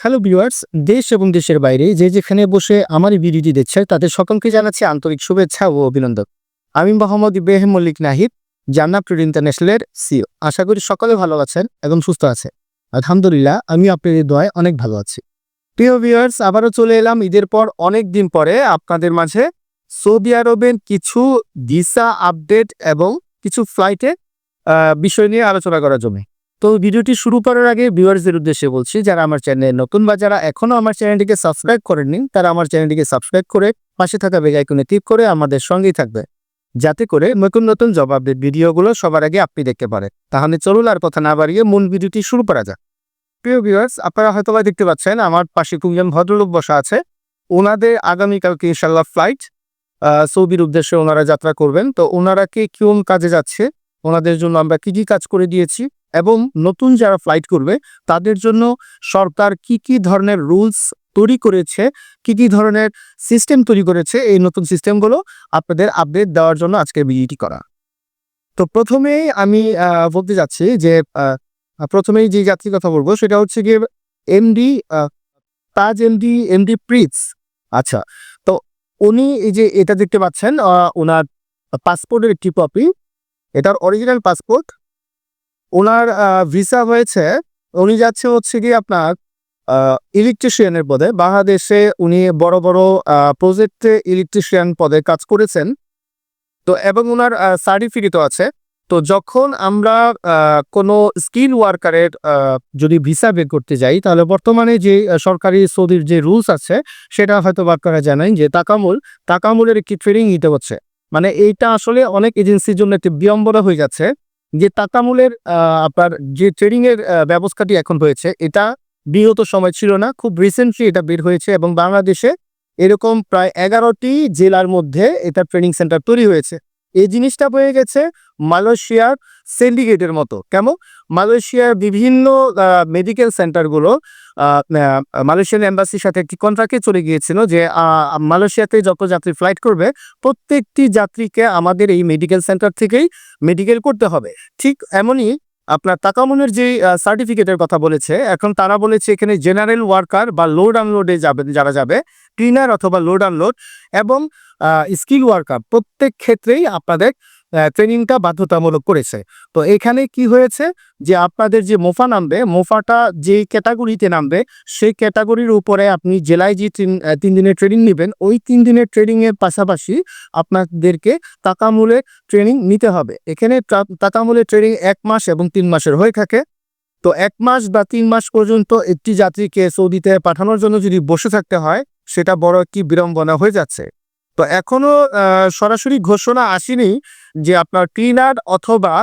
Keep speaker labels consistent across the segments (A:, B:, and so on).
A: Hello viewers দেশ এবং দেশের বাইরে যে যেখানে বসে আমার ভিডিওটি দেখছে তাদের সকলকে জানাচ্ছি আন্তরিক শুভেচ্ছা ও অভিনন্দন। আমি মোহাম্মদ ইব্রাহিম মল্লিক নাহিদ, জান্নাত ট্রেড ইন্টারন্যাশনালের সিও আশা করি সকলে ভালো আছেন এবং সুস্থ আছে আলহামদুলিল্লাহ আমি আপনাদের দোয়ায় অনেক ভালো আছি। প্রিয় ভিউয়ার্স আবারও চলে এলাম ঈদের পর অনেক দিন পরে আপনাদের মাঝে। সৌদি আরবের কিছু ভিসা আপডেট এবং কিছু ফ্লাইটের বিষয় নিয়ে আলোচনা করার জন্য। তো ভিডিওটি শুরু করার আগে ভিউয়ার্সদের উদ্দেশ্যে বলছি, যারা আমার চ্যানেলে নতুন বা যারা এখনও আমার চ্যানেলটিকে সাবস্ক্রাইব করেননি, তারা আমার চ্যানেলটিকে সাবস্ক্রাইব করে পাশে থাকা বেল আইকনে ক্লিক করে আমাদের সঙ্গেই থাকবে। যাতে করে নতুন নতুন জব আপডেট ভিডিওগুলো সবার আগে আপনি দেখতে পারেন তাহলে চলুন আর কথা না বাড়িয়ে মূল ভিডিওটি শুরু করা যাক। প্রিয় ভিউয়ার্স, আপনারা হয়তো বা দেখতে পাচ্ছেন, আমার পাশে কুজন ভদ্রলোক বসা আছে। ওনাদের আগামীকালকে ইনশাল্লাহ ফ্লাইট সৌদির উদ্দেশ্যে ওনারা যাত্রা করবেন। তো ওনারা কে, কোন কাজে যাচ্ছে, ওনাদের জন্য আমরা কি কি কাজ করে দিয়েছি এবং নতুন যারা ফ্লাইট করবে, তাদের জন্য সরকার কি কি ধরনের রুলস তৈরি করেছে, কি কি ধরনের সিস্টেম তৈরি করেছে, এই নতুন সিস্টেমগুলো আপনাদের আপডেট দেওয়ার জন্য আজকে ভিডিওটি করা। তো প্রথমেই আমি বলতে যাচ্ছি যে প্রথমেই যে যাত্রীর কথা বলব, সেটা হচ্ছে গিয়ে এমডি তাজ এমডি এমডি প্রিটস আচ্ছা তো উনি এই যে এটা দেখতে পাচ্ছেন ওনার পাসপোর্টের একটি কপি এটার অরিজিনাল পাসপোর্ট ওনার ভিসা হয়েছে, উনি যাচ্ছে হচ্ছে কি আপনার ইলেকট্রিশিয়ানের পদে। বাংলাদেশে উনি বড় বড় প্রজেক্টে ইলেকট্রিশিয়ান পদে কাজ করেছেন। তো এবং ওনার সার্টিফিকেটও আছে। তো যখন আমরা কোনো স্কিল ওয়ার্কারের যদি ভিসা বের করতে যাই, তাহলে বর্তমানে যে সরকারি সৌদির যে রুলস আছে, সেটা হয়তো বাক্যরা জানাই যে তাকামুল তাকামুলের একটি ট্রেনিং নিতে হচ্ছে। মানে এইটা আসলে অনেক এজেন্সির জন্য একটি বিড়ম্বনা হয়ে যাচ্ছে। যে তাকামুলের আহ, আপনার যে ট্রেডিং এর আহ, ব্যবস্থাটি এখন হয়েছে এটা বিগত সময় ছিল না খুব রিসেন্টলি এটা বের হয়েছে এবং বাংলাদেশে এরকম প্রায় এগারোটি জেলার মধ্যে এটা ট্রেনিং সেন্টার তৈরি হয়েছে। এই জিনিসটা হয়ে গেছে মালয়েশিয়ার সিন্ডিকেটের মতো। কেমন? মালয়েশিয়ার বিভিন্ন মেডিকেল সেন্টারগুলো মালয়েশিয়ান এম্বাসির সাথে একটি কন্ট্রাক্টে চলে গিয়েছিল যে মালয়েশিয়াতে যত যাত্রী ফ্লাইট করবে, প্রত্যেকটি যাত্রীকে আমাদের এই মেডিকেল সেন্টার থেকেই মেডিকেল করতে হবে। ঠিক এমনই আপনার তাকামনের যে সার্টিফিকেটের কথা বলেছে, এখন তারা বলেছে এখানে জেনারেল ওয়ার্কার বা লোড আনলোডে যাবে, যারা যাবে ক্লিনার অথবা লোড আনলোড এবং স্কিল ওয়ার্কার প্রত্যেক ক্ষেত্রেই আপনাদের ট্রেনিংটা বাধ্যতামূলক করেছে। তো এখানে কি হয়েছে যে আপনাদের যে মোফা নামবে, মোফাটা যে ক্যাটাগরিতে নামবে, সেই ক্যাটাগরির উপরে আপনি জেলায় যে তিন দিনের ট্রেনিং নেবেন, ওই তিন দিনের ট্রেনিং এর পাশাপাশি আপনাদেরকে টাকামূলের ট্রেনিং নিতে হবে। এখানে টাকামূলের ট্রেনিং এক মাস এবং তিন মাসের হয়ে থাকে। তো এক মাস বা তিন মাস পর্যন্ত একটি যাত্রীকে সৌদিতে পাঠানোর জন্য যদি বসে থাকতে হয়, সেটা বড় একটি বিড়ম্বনা হয়ে যাচ্ছে। তো এখনও সরাসরি ঘোষণা আসেনি যে আপনার ক্লিনার অথবা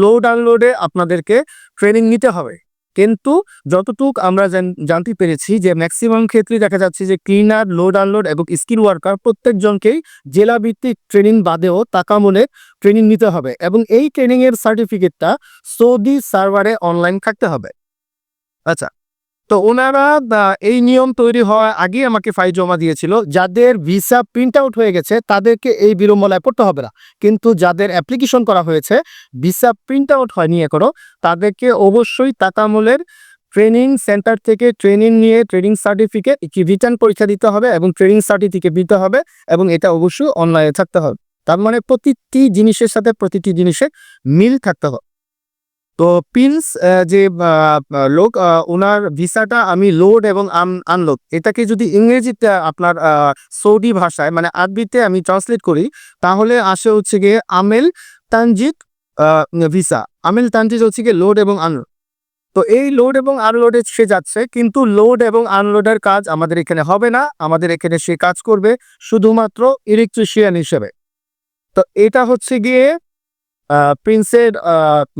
A: লোড আনলোডে আপনাদেরকে ট্রেনিং নিতে হবে। কিন্তু যতটুক আমরা জানতে পেরেছি যে ম্যাক্সিমাম ক্ষেত্রে দেখা যাচ্ছে যে ক্লিনার লোড আনলোড এবং স্কিল ওয়ার্কার প্রত্যেকজনকেই জেলা ভিত্তিক ট্রেনিং বাদেও তাকামূলে ট্রেনিং নিতে হবে এবং এই ট্রেনিং এর সার্টিফিকেটটা সৌদি সার্ভারে অনলাইন থাকতে হবে। আচ্ছা তো ওনারা এই নিয়ম তৈরি হওয়ার আগে আমাকে ফাইল জমা দিয়েছিল। যাদের ভিসা প্রিন্ট আউট হয়ে গেছে, তাদেরকে এই বিড়ম্বনায় পড়তে হবে না। কিন্তু যাদের অ্যাপ্লিকেশন করা হয়েছে ভিসা প্রিন্ট আউট হয়নি এখনও, তাদেরকে অবশ্যই তাকামূলের ট্রেনিং সেন্টার থেকে ট্রেনিং নিয়ে ট্রেনিং সার্টিফিকেট কি রিটার্ন পরীক্ষা দিতে হবে এবং ট্রেনিং সার্টিফিকেট দিতে হবে এবং এটা অবশ্যই অনলাইনে থাকতে হবে। তার মানে প্রতিটি জিনিসের সাথে প্রতিটি জিনিসের মিল থাকতে হবে। তো প্রিন্স যে লোক ওনার ভিসাটা আমি লোড এবং আনলোড এটাকে যদি ইংরেজিতে আপনার সৌদি ভাষায় মানে আরবিতে আমি ট্রান্সলেট করি, তাহলে আসে হচ্ছে গিয়ে আমেল তানজিদ ভিসা। আমেল তানজিদ হচ্ছে গিয়ে লোড এবং আনলোড তো এই লোড এবং আনলোডে সে যাচ্ছে, কিন্তু লোড এবং আনলোডের কাজ আমাদের এখানে হবে না। আমাদের এখানে সে কাজ করবে শুধুমাত্র ইলেকট্রিশিয়ান হিসেবে। তো এটা হচ্ছে গিয়ে প্রিন্সের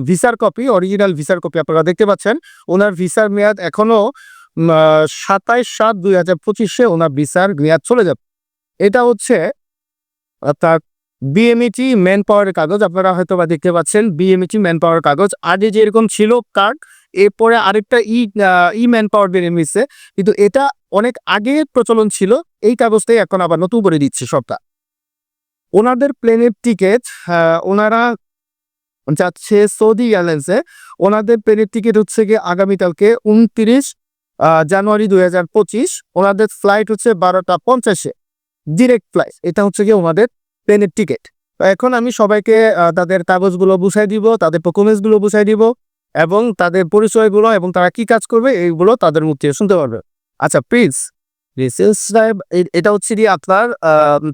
A: ভিসার কপি, অরিজিনাল ভিসার কপি আপনারা দেখতে পাচ্ছেন। ওনার ভিসার মেয়াদ এখনও সাতাইশ সাত দুই হাজার পঁচিশে ওনার ভিসার মেয়াদ চলে যাবে। এটা হচ্ছে তার বিএমইটি ম্যান পাওয়ারের কাগজ। আপনারা হয়তো বা দেখতে পাচ্ছেন বিএমইটি ম্যান পাওয়ার কাগজ। আগে যেরকম ছিল কার্ড, এরপরে আরেকটা ই ই ম্যান পাওয়ার বেরিয়ে মিশছে কিন্তু এটা অনেক আগে প্রচলন ছিল, এই কাগজটাই এখন আবার নতুন করে দিচ্ছে সবটা। ওনাদের প্লেনের টিকিট ওনারা যাচ্ছে সৌদি এয়ারলাইন্সে। ওনাদের প্লেনের টিকিট হচ্ছে গিয়ে আগামীকালকে উনত্রিশ জানুয়ারি দুই হাজার পঁচিশ। ওনাদের ফ্লাইট হচ্ছে বারোটা পঞ্চাশে। ডিরেক্ট ফ্লাইট এটা হচ্ছে কি ওনাদের প্লেনের টিকিট এখন আমি সবাইকে তাদের কাগজগুলো বুঝাই দিব, তাদের ডকুমেন্টসগুলো বুঝাই দিব, এবং তাদের পরিচয়গুলো এবং তারা কি কাজ করবে, এইগুলো তাদের মুখ থেকে শুনতে পারবে। আচ্ছা প্লিজ সাহেব এটা হচ্ছে কি আপনার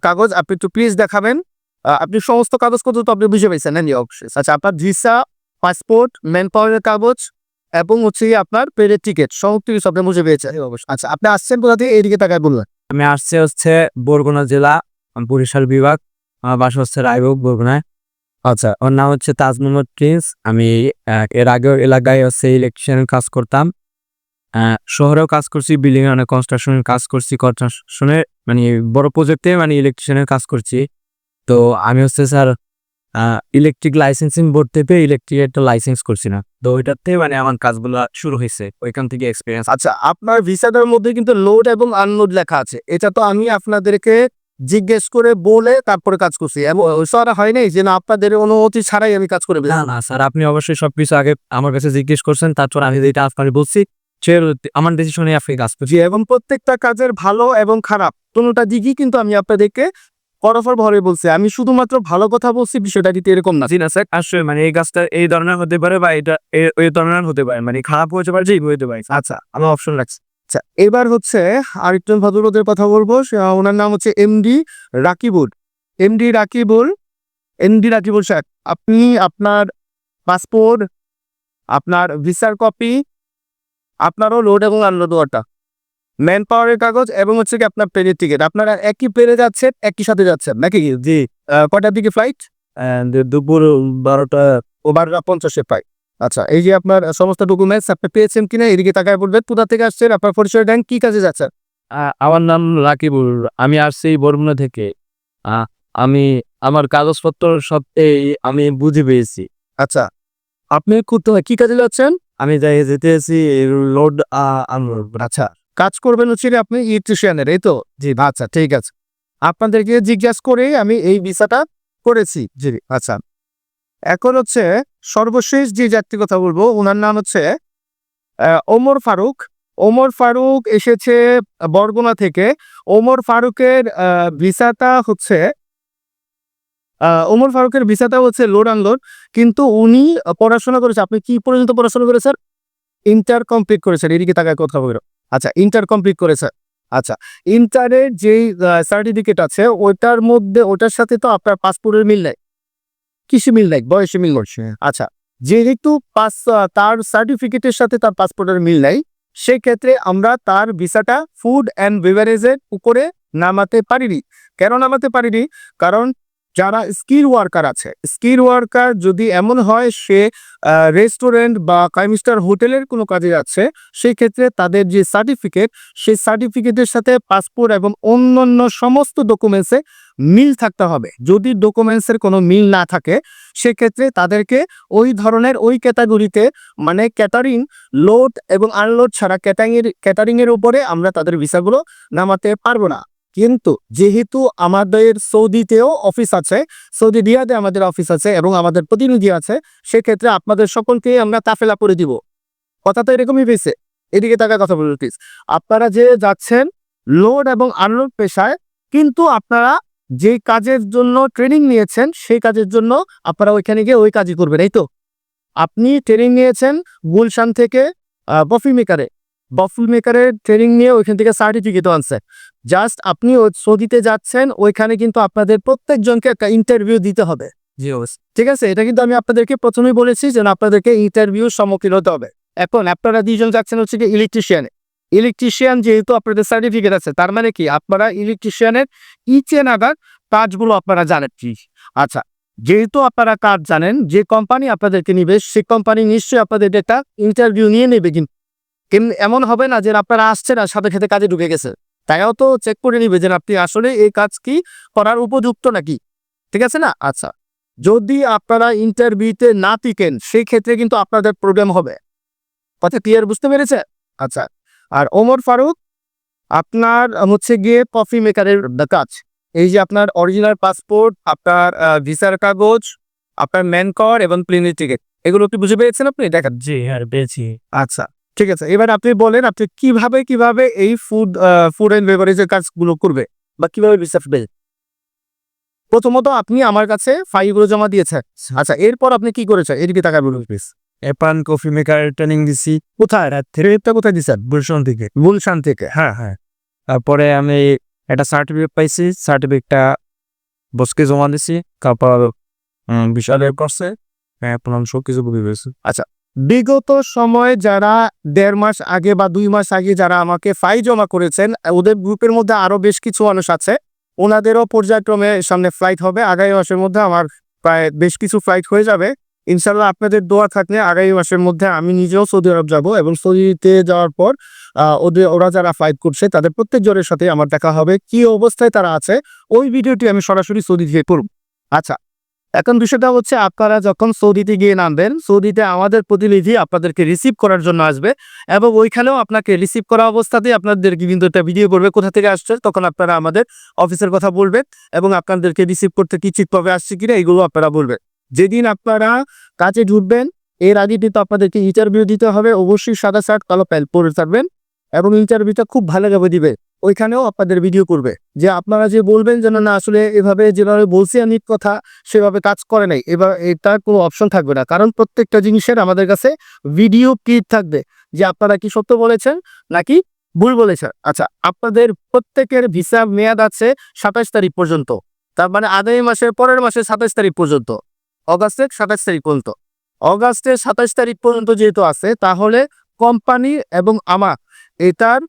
A: কাগজ, আপনি একটু প্লিজ দেখাবেন। আপনি সমস্ত কাগজপত্র তো আপনি বুঝে পেয়েছেন না অবশ্যই আচ্ছা আপনার ভিসা পাসপোর্ট ম্যান পাওয়ারের কাগজ এবং হচ্ছে আপনার প্লেনের টিকিট সমস্ত কিছু আপনি বুঝে পেয়েছেন। আচ্ছা আপনি আসছেন কোথা থেকে? এইদিকে তাকায় বললেন
B: আমি আসছে হচ্ছে বরগুনা জেলা বরিশাল বিভাগ। আমার বাসা হচ্ছে রায়বাগ বরগুনায়। আচ্ছা ওর নাম হচ্ছে তাজ মোহাম্মদ প্রিন্স। আমি এর আগেও এলাকায় হচ্ছে ইলেকট্রিশিয়ানের কাজ করতাম। আহ, শহরেও কাজ করছি বিল্ডিং এ অনেক কনস্ট্রাকশনের কাজ করছি কনস্ট্রাকশনের মানে বড় প্রজেক্টে মানে ইলেকট্রিশিয়ানের কাজ করছি। তো আমি হচ্ছে স্যার ইলেকট্রিক লাইসেন্সিং বোর্ড থেকে ইলেকট্রিক একটা লাইসেন্স করছি না। তো ওইটাতে মানে আমার কাজগুলো শুরু হয়েছে ওইখান থেকে এক্সপিরিয়েন্স
A: আচ্ছা আপনার ভিসাটার মধ্যে কিন্তু লোড এবং আনলোড লেখা আছে। এটা তো আমি আপনাদেরকে জিজ্ঞেস করে বলে তারপরে কাজ করছি। এবং সারা হয় নাই যে না আপনাদের অনুমতি ছাড়াই আমি কাজ করে
B: না না স্যার আপনি অবশ্যই সবকিছু আগে আমার কাছে জিজ্ঞেস করছেন তারপর আমি যেটা আপনাকে বলছি আমার ডিসিশনে আপনি কাজ করছি
A: এবং প্রত্যেকটা কাজের ভালো এবং খারাপ কোনোটা দিকই কিন্তু আমি আপনাদেরকে পরফর ভরে বলছে আমি শুধুমাত্র ভালো কথা বলছি বিষয়টা কিন্তু এরকম না।
B: না স্যার আসলে মানে এই গাছটা এই ধরনের হতে পারে বা এটা এই ধরনের হতে পারে। মানে খারাপ হতে পারে যে হতে পারে।
A: আচ্ছা আমি অপশন রাখছি। আচ্ছা এবার হচ্ছে আরেকজন ভদ্রলোকের কথা বলব। ওনার নাম হচ্ছে MD Rakibul. MD Rakibul MD Rakibul sir আপনি আপনার পাসপোর্ট আপনার ভিসার কপি আপনারও লোড এবং আনলোড ওয়াটা ম্যান পাওয়ারের কাগজ এবং হচ্ছে কি আপনার প্লেনের টিকিট আপনারা একই প্লেনে যাচ্ছেন একই সাথে যাচ্ছেন নাকি জি আহ, কয়টার দিকে ফ্লাইট
B: দুপুর বারোটা
A: ও বারোটা পঞ্চাশে পাই আচ্ছা এই যে আপনার সমস্ত ডকুমেন্টস আপনি পেয়েছেন কিনা এদিকে তাকায় বলবেন কোথা থেকে আসছেন আপনার পরিচয় দেন কি কাজে যাচ্ছেন?
B: আমার নাম রাকিবুল আমি আসছি বরমুনা থেকে। আমি আমার কাগজপত্র সব এই আমি বুঝে পেয়েছি।
A: আচ্ছা আপনি কোথায় কি কাজে যাচ্ছেন?
B: আমি যাই যেতে এসেছি লোড
A: আচ্ছা কাজ করবেন হচ্ছে আপনি ইলেকট্রিশিয়ানের এই তো? জি আচ্ছা ঠিক আছে। আপনাদেরকে জিজ্ঞাসা করে আমি এই ভিসাটা করেছি। জি আচ্ছা। এখন হচ্ছে সর্বশেষ যে যাত্রী কথা বলব ওনার নাম হচ্ছে ওমর ফারুক। ওমর ফারুক এসেছে বরগুনা থেকে। ওমর ফারুকের ভিসাটা হচ্ছে ওমর ফারুকের ভিসাটা হচ্ছে লোড আনলোড কিন্তু উনি পড়াশোনা করেছে, আপনি কি পর্যন্ত পড়াশোনা করেছেন? ইন্টার কমপ্লিট করেছেন, এদিকে তাকায় কথা বলো। আচ্ছা ইন্টার কমপ্লিট করেছে। আচ্ছা ইন্টারের যেই সার্টিফিকেট আছে ওটার মধ্যে ওটার সাথে তো আপনার পাসপোর্টের মিল নাই। কিসে মিল নাই? বয়সে মিল করছে আচ্ছা যেহেতু পাস তার সার্টিফিকেটের সাথে তার পাসপোর্টের মিল নাই সেক্ষেত্রে আমরা তার ভিসাটা ফুড অ্যান্ড বেভারেজের উপরে নামাতে পারিনি। কেন নামাতে পারিনি? কারণ যারা স্কিল ওয়ার্কার আছে। স্কিল ওয়ার্কার যদি এমন হয় সে রেস্টুরেন্ট বা ফাইভ স্টার হোটেলের কোনো কাজে যাচ্ছে, সেই ক্ষেত্রে তাদের যে সার্টিফিকেট, সেই সার্টিফিকেটের সাথে পাসপোর্ট এবং অন্যান্য সমস্ত ডকুমেন্টসে মিল থাকতে হবে। যদি ডকুমেন্টসের কোনো মিল না থাকে, সেক্ষেত্রে তাদেরকে ওই ধরনের ওই ক্যাটাগরিতে মানে ক্যাটারিং লোড এবং আনলোড ছাড়া ক্যাটারিংয়ের ক্যাটারিংয়ের উপরে আমরা তাদের ভিসাগুলো নামাতে পারব না। কিন্তু যেহেতু আমাদের সৌদিতেও অফিস আছে, সৌদি রিয়াদে আমাদের অফিস আছে এবং আমাদের প্রতিনিধি আছে, সেক্ষেত্রে আপনাদের সকলকে আমরা তাফেলা করে দিব। কথা তো এরকমই পেয়েছে এদিকে তাকে কথা বলুন প্লিজ আপনারা যে যাচ্ছেন লোড এবং আনলোড পেশায়, কিন্তু আপনারা যে কাজের জন্য ট্রেনিং নিয়েছেন, সেই কাজের জন্য আপনারা ওইখানে গিয়ে ওই কাজই করবেন, এই তো। আপনি ট্রেনিং নিয়েছেন গুলশান থেকে বফি মেকারে বফি মেকারের ট্রেনিং নিয়ে ওইখান থেকে সার্টিফিকেটও আনছে। জাস্ট আপনি সৌদিতে যাচ্ছেন ওইখানে কিন্তু আপনাদের প্রত্যেকজনকে একটা ইন্টারভিউ দিতে হবে। ঠিক আছে? এটা কিন্তু আমি আপনাদেরকে প্রথমেই বলেছি যে না, আপনাদেরকে ইন্টারভিউ সম্মুখীন হতে হবে। এখন আপনারা দুইজন যাচ্ছেন হচ্ছে কি ইলেকট্রিশিয়ানে ইলেকট্রিশিয়ান যেহেতু আপনাদের সার্টিফিকেট আছে তার মানে কি? আপনারা ইলেকট্রিশিয়ানের ইচে নাগাদ কাজগুলো আপনারা জানেন। কি আচ্ছা যেহেতু আপনারা কাজ জানেন যে কোম্পানি আপনাদেরকে নিবে সেই কোম্পানি নিশ্চয়ই আপনাদের একটা ইন্টারভিউ নিয়ে নেবে কিন্তু। এমন হবে না যে আপনারা আসছেন আর সাথে সাথে কাজে ঢুকে গেছে। তাইও তো চেক করে নিবে যে আপনি আসলে এই কাজ কি করার উপযুক্ত নাকি। ঠিক আছে না? আচ্ছা। যদি আপনারা ইন্টারভিউতে না টিকেন সেই ক্ষেত্রে কিন্তু আপনাদের প্রবলেম হবে। কথা ক্লিয়ার বুঝতে পেরেছে? আচ্ছা। আর ওমর ফারুক আপনার হচ্ছে গিয়ে কফি মেকারের কাজ। এই যে আপনার অরিজিনাল পাসপোর্ট আপনার ভিসার কাগজ আপনার ম্যান কর এবং প্লেনের টিকিট এগুলো কি বুঝে পেয়েছেন আপনি? দেখেন।
B: জি হ্যাঁ পেয়েছি।
A: আচ্ছা। ঠিক আছে এবার আপনি বলেন আপনি কীভাবে কীভাবে এই ফুড ফুড অ্যান্ড বেভারেজের কাজগুলো করবে বা কীভাবে রিসার্চ পেয়ে প্রথমত আপনি আমার কাছে ফাইলগুলো জমা দিয়েছেন। আচ্ছা। এরপর আপনি কি করেছেন? এদিকে টাকা বলুন প্লিজ
B: এপান কফি মেকার ট্রেনিং দিছি।
A: কোথায়? থ্রেডটা কোথায় দিচ্ছেন
B: গুলশন থেকে।
A: গুলশান থেকে।
B: হ্যাঁ হ্যাঁ। তারপরে আমি একটা সার্টিফিকেট পাইছি। সার্টিফিকেটটা বসকে জমা দিছি। তারপর বিশালের করছে হ্যাঁ আপনার সব কিছু বুঝে পেয়েছি
A: বিগত সময়ে যারা দেড় মাস আগে বা দুই মাস আগে যারা আমাকে ফাই জমা করেছেন, ওদের গ্রুপের মধ্যে আরও বেশ কিছু মানুষ আছে। ওনাদেরও পর্যায়ক্রমে সামনে ফ্লাইট হবে। আগামী মাসের মধ্যে আমার প্রায় বেশ কিছু ফ্লাইট হয়ে যাবে। ইনশাল্লাহ আপনাদের দোয়া থাকলে আগামী মাসের মধ্যে আমি নিজেও সৌদি আরব যাব এবং সৌদিতে যাওয়ার পর ওদের, ওরা যারা ফ্লাইট করছে, তাদের প্রত্যেক জনের সাথে আমার দেখা হবে। কি অবস্থায় তারা আছে, ওই ভিডিওটি আমি সরাসরি সৌদি থেকে করব আচ্ছা এখন বিষয়টা হচ্ছে আপনারা যখন সৌদিতে গিয়ে নামবেন, সৌদিতে আমাদের প্রতিনিধি আপনাদেরকে রিসিভ করার জন্য আসবে এবং ওইখানেও আপনাকে রিসিভ করা অবস্থাতেই আপনাদেরকে কিন্তু একটা ভিডিও করবে, কোথা থেকে আসছে, তখন আপনারা আমাদের অফিসের কথা বলবেন এবং আপনাদেরকে রিসিভ করতে কি ঠিকভাবে আসছে কিনা, এগুলো আপনারা বলবেন। যেদিন আপনারা কাজে ঢুকবেন, এর আগে কিন্তু আপনাদেরকে ইন্টারভিউ দিতে হবে, অবশ্যই সাদা শার্ট কালো প্যান্ট পরে থাকবেন এবং ইন্টারভিউটা খুব ভালোভাবে দিবে। ওইখানেও আপনাদের ভিডিও করবে। যে আপনারা যে বলবেন যেন না, আসলে এভাবে যেভাবে বলছি আমি কথা, সেভাবে কাজ করে নাই। এবার এটার কোনো অপশন থাকবে না। কারণ প্রত্যেকটা জিনিসের আমাদের কাছে ভিডিও ক্লিপ থাকবে। যে আপনারা কি সত্য বলেছেন, নাকি ভুল বলেছেন? আচ্ছা আপনাদের প্রত্যেকের ভিসা মেয়াদ আছে সাতাশ তারিখ পর্যন্ত। তার মানে আগামী মাসের পরের মাসের সাতাশ তারিখ পর্যন্ত। অগাস্টের সাতাশ তারিখ পর্যন্ত। অগাস্টের সাতাশ তারিখ পর্যন্ত যেহেতু আছে, তাহলে কোম্পানি এবং আমার এটার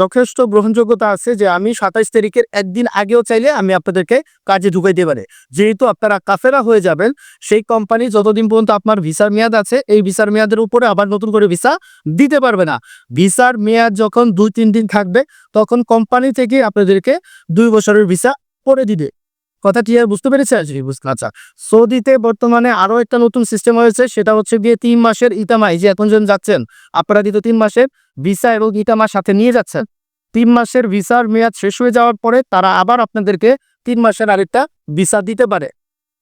A: যথেষ্ট গ্রহণযোগ্যতা আছে যে আমি সাতাইশ তারিখের একদিন আগেও চাইলে আমি আপনাদেরকে কাজে ঢুকাই দিতে পারে। যেহেতু আপনারা কাফেরা হয়ে যাবেন, সেই কোম্পানি যতদিন পর্যন্ত আপনার ভিসার মেয়াদ আছে, এই ভিসার মেয়াদের উপরে আবার নতুন করে ভিসা দিতে পারবে না। ভিসার মেয়াদ যখন দুই, তিন দিন থাকবে, তখন কোম্পানি থেকে আপনাদেরকে দুই বছরের ভিসা করে দিবে। কথা ক্লিয়ার বুঝতে পেরেছে? জি বুঝতে আচ্ছা সৌদিতে বর্তমানে আরও একটা নতুন সিস্টেম হয়েছে, সেটা হচ্ছে গিয়ে তিন মাসের ইতামাই যে এখন জন যাচ্ছেন আপনারা দিত তিন মাসের ভিসা এবং ইটামা সাথে নিয়ে যাচ্ছেন। তিন মাসের ভিসার মেয়াদ শেষ হয়ে যাওয়ার পরে তারা আবার আপনাদেরকে তিন মাসের আরেকটা ভিসা দিতে পারে।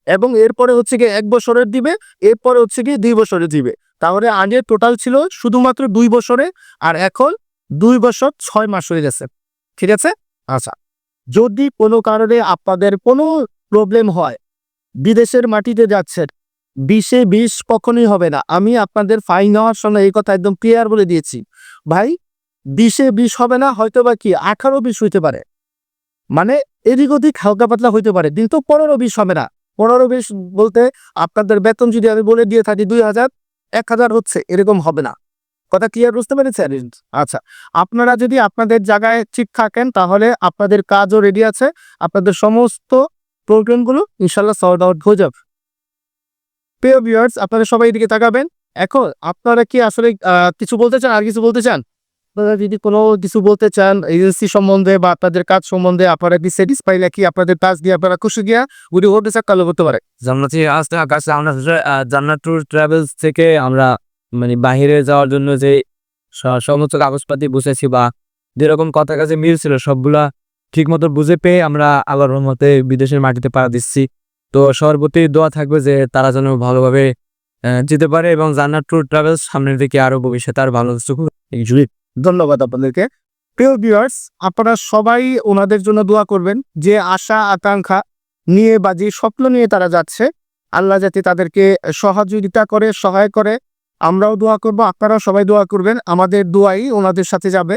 A: এবং এরপরে হচ্ছে গিয়ে এক বছরের দিবে, এরপরে হচ্ছে গিয়ে দুই বছরের দিবে। তাহলে আগে টোটাল ছিল শুধুমাত্র দুই বছরে, আর এখন দুই বছর ছয় মাস হয়ে গেছে। ঠিক আছে? আচ্ছা যদি কোনো কারণে আপনাদের কোনো প্রবলেম হয়, বিদেশের মাটিতে যাচ্ছেন, বিশে বিশ কখনোই হবে না। আমি আপনাদের ফাইন হওয়ার সময় এই কথা একদম ক্লিয়ার বলে দিয়েছি। ভাই, বিশে বিশ হবে না হয়তো বা কি আঠারো বিশ হইতে পারে। মানে এদিক ওদিক হালকা পাতলা হইতে পারে। কিন্তু পনেরো বিশ হবে না। পনেরো বিশ বলতে আপনাদের বেতন যদি আমি বলে দিয়ে থাকি দুই হাজার, এক হাজার হচ্ছে, এরকম হবে না। কথা ক্লিয়ার বুঝতে পেরেছেন? আচ্ছা আপনারা যদি আপনাদের জায়গায় ঠিক থাকেন তাহলে আপনাদের কাজও রেডি আছে। আপনাদের সমস্ত প্রবলেমগুলো ইনশাল্লাহ সর্ট আউট হয়ে যাবে। প্রিয় ভিউয়ার্স আপনারা সবাই এদিকে তাকাবেন। এখন আপনারা কি আসলে কিছু বলতে চান? আর কিছু বলতে চান? আপনারা যদি কোনো কিছু বলতে চান এজেন্সি সম্বন্ধে বা আপনাদের কাজ সম্বন্ধে আপনারা কি স্যাটিসফাই নাকি আপনাদের কাজ দিয়ে আপনারা খুশি গিয়া উনি হতে চান কালো করতে পারে
B: জান্নাতি আসতে কাছে আমরা হচ্ছে, আহ, জান্নাত ট্যুর ট্রাভেলস থেকে আমরা মানে বাহিরে যাওয়ার জন্য যে সমস্ত কাগজপাতি বুঝেছি বা যেরকম কথা কাছে মিল ছিল, সবগুলা ঠিক মতো বুঝে পেয়ে আমরা আল্লাহর রহমতে বিদেশের মাটিতে পা দিচ্ছি। তো সর্বতি দোয়া থাকবে যে তারা যেন ভালোভাবে যেতে পারে এবং জান্নাত ট্যুর ট্রাভেলস সামনের দিকে আরও ভবিষ্যতে আর ভালো
A: ধন্যবাদ আপনাদেরকে। প্রিয় ভিউয়ার্স, আপনারা সবাই ওনাদের জন্য দোয়া করবেন যে আশা, আকাঙ্ক্ষা নিয়ে বা যে স্বপ্ন নিয়ে তারা যাচ্ছে, আল্লাহ যাতে তাদেরকে সহযোগিতা করে, সহায় করে আমরাও দোয়া করব, আপনারাও সবাই দোয়া করবেন। আমাদের দোয়াই ওনাদের সাথে যাবে।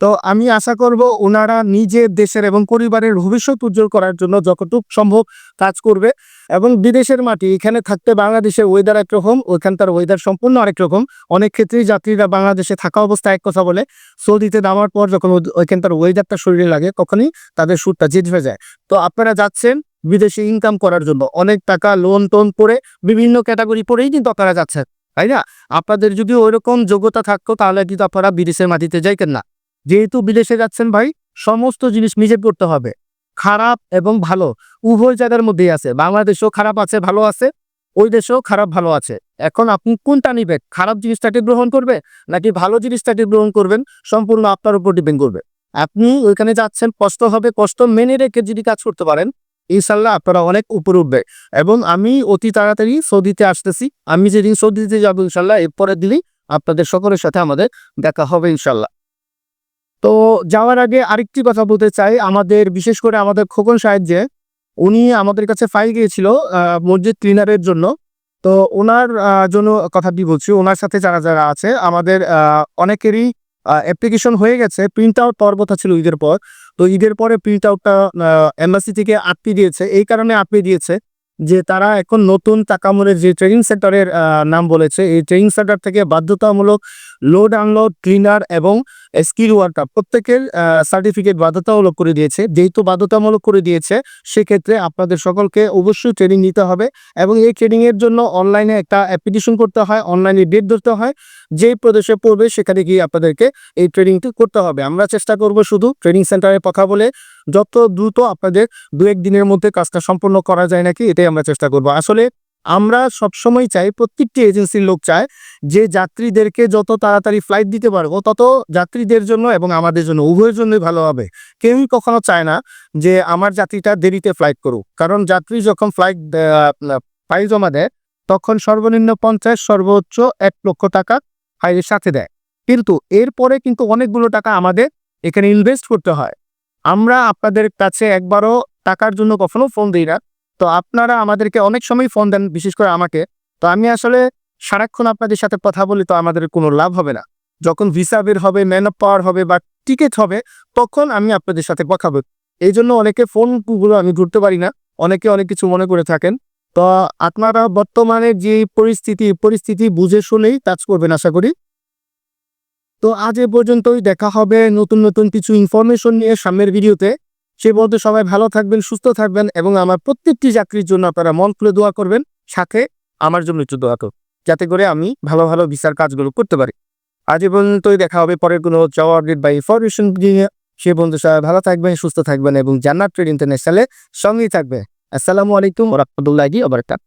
A: তো আমি আশা করব ওনারা নিজের দেশের এবং পরিবারের ভবিষ্যৎ উজ্জ্বল করার জন্য যতটুকু সম্ভব কাজ করবে এবং বিদেশের মাটি, এখানে থাকতে বাংলাদেশের ওয়েদার একরকম ওইখানকার ওয়েদার সম্পূর্ণ আরেক রকম। অনেক ক্ষেত্রেই যাত্রীরা বাংলাদেশে থাকা অবস্থায় এক কথা বলে সৌদিতে নামার পর যখন ওইখানকার ওয়েদারটা শরীরে লাগে, তখনই তাদের সুরটা জেদ হয়ে যায়। তো আপনারা যাচ্ছেন বিদেশে ইনকাম করার জন্য। অনেক টাকা লোন টোন করে বিভিন্ন ক্যাটাগরি পরেই কিন্তু আপনারা যাচ্ছেন। তাই না? আপনাদের যদি ওইরকম যোগ্যতা থাকতো, তাহলে কিন্তু আপনারা বিদেশের মাটিতে যাইতেন না। যেহেতু বিদেশে যাচ্ছেন ভাই, সমস্ত জিনিস নিজে করতে হবে। খারাপ এবং ভালো, উভয় জায়গার মধ্যেই আছে। বাংলাদেশেও খারাপ আছে, ভালো আছে। ওই দেশেও খারাপ, ভালো আছে। এখন আপনি কোনটা নিবেন? খারাপ জিনিসটাকে গ্রহণ করবে, নাকি ভালো জিনিসটাকে গ্রহণ করবেন? সম্পূর্ণ আপনার উপর ডিপেন্ড করবে। আপনি ওইখানে যাচ্ছেন, কষ্ট হবে, কষ্ট মেনে রেখে যদি কাজ করতে পারেন ইনশাল্লাহ আপনারা অনেক উপরে উঠবে। এবং আমি অতি তাড়াতাড়ি সৌদিতে আসতেছি। আমি যেদিন সৌদিতে যাব ইনশাল্লাহ এরপরের দিনই আপনাদের সকলের সাথে আমাদের দেখা হবে ইনশাল্লাহ তো যাওয়ার আগে আরেকটি কথা বলতে চাই। আমাদের, বিশেষ করে আমাদের খোকন সাহেব যে, উনি আমাদের কাছে ফাইল গিয়েছিল মসজিদ ক্লিনারের জন্য। তো ওনার জন্য কথাটি বলছি। ওনার সাথে যারা যারা আছে, আমাদের অনেকেরই অ্যাপ্লিকেশন হয়ে গেছে প্রিন্ট আউট পাওয়ার কথা ছিল ঈদের পর। তো ঈদের পরে প্রিন্ট আউটটা এমবাসি থেকে আটকে দিয়েছে। এই কারণে আটকে দিয়েছে যে তারা এখন নতুন তাকামুরের যে ট্রেনিং সেন্টারের নাম বলেছে, এই ট্রেনিং সেন্টার থেকে বাধ্যতামূলক লোড আনলোড ক্লিনার এবং স্কিল ওয়ার্কার প্রত্যেকের সার্টিফিকেট বাধ্যতামূলক করে দিয়েছে। যেহেতু বাধ্যতামূলক করে দিয়েছে, সেক্ষেত্রে আপনাদের সকলকে অবশ্যই ট্রেনিং নিতে হবে এবং এই ট্রেনিং এর জন্য অনলাইনে একটা অ্যাপ্লিকেশন করতে হয় অনলাইনে ডেট ধরতে হয়। যেই প্রদেশে পড়বে, সেখানে গিয়ে আপনাদেরকে এই ট্রেনিংটি করতে হবে। আমরা চেষ্টা করব শুধু ট্রেনিং সেন্টারে কথা বলে, যত দ্রুত আপনাদের দু এক দিনের মধ্যে কাজটা সম্পন্ন করা যায় নাকি, এটাই আমরা চেষ্টা করব। আসলে আমরা সবসময় চাই, প্রত্যেকটি এজেন্সির লোক চায় যে যাত্রীদেরকে যত তাড়াতাড়ি ফ্লাইট দিতে পারব, তত যাত্রীদের জন্য এবং আমাদের জন্য, উভয়ের জন্যই ভালো হবে। কেউই কখনো চায় না যে আমার যাত্রীটা দেরিতে ফ্লাইট করুক। কারণ যাত্রী যখন ফ্লাইট ফাইল জমা দেয়, তখন সর্বনিম্ন পঞ্চাশ, সর্বোচ্চ এক লক্ষ টাকা ফাইলের সাথে দেয়। কিন্তু এরপরে কিন্তু অনেকগুলো টাকা আমাদের এখানে ইনভেস্ট করতে হয়। আমরা আপনাদের কাছে একবারও টাকার জন্য কখনো ফোন দিই না। তো আপনারা আমাদেরকে অনেক সময় ফোন দেন, বিশেষ করে আমাকে। তো আমি আসলে সারাক্ষণ আপনাদের সাথে কথা বলি, তো আমাদের কোনো লাভ হবে না। যখন ভিসা বের হবে ম্যান অফ পাওয়ার হবে বা টিকিট হবে, তখন আমি আপনাদের সাথে কথা বলি। এই জন্য অনেকে ফোনগুলো আমি ঘুরতে পারি না। অনেকে অনেক কিছু মনে করে থাকেন। তো আপনারা বর্তমানে যে পরিস্থিতি পরিস্থিতি বুঝে শুনেই কাজ করবেন, আশা করি। তো আজ এ পর্যন্তই। দেখা হবে নতুন নতুন কিছু ইনফরমেশন নিয়ে সামনের ভিডিওতে সে বলতে সবাই ভালো থাকবেন, সুস্থ থাকবেন এবং আমার প্রত্যেকটি চাকরির জন্য আপনারা মন খুলে দোয়া করবেন। সাথে আমার জন্য একটু দোয়া করুন, যাতে করে আমি ভালো ভালো বিচার কাজগুলো করতে পারি। আজ এ পর্যন্তই, দেখা হবে পরের কোনো জব আপডেট বা ইনফরমেশন দিয়ে সে বন্ধু সবাই ভালো থাকবেন, সুস্থ থাকবেন এবং জান্নাত ট্রেড ইন্টারন্যাশনালে সঙ্গেই থাকবে আসসালামু আলাইকুম রহমতুল্লাহি ওবরাকাত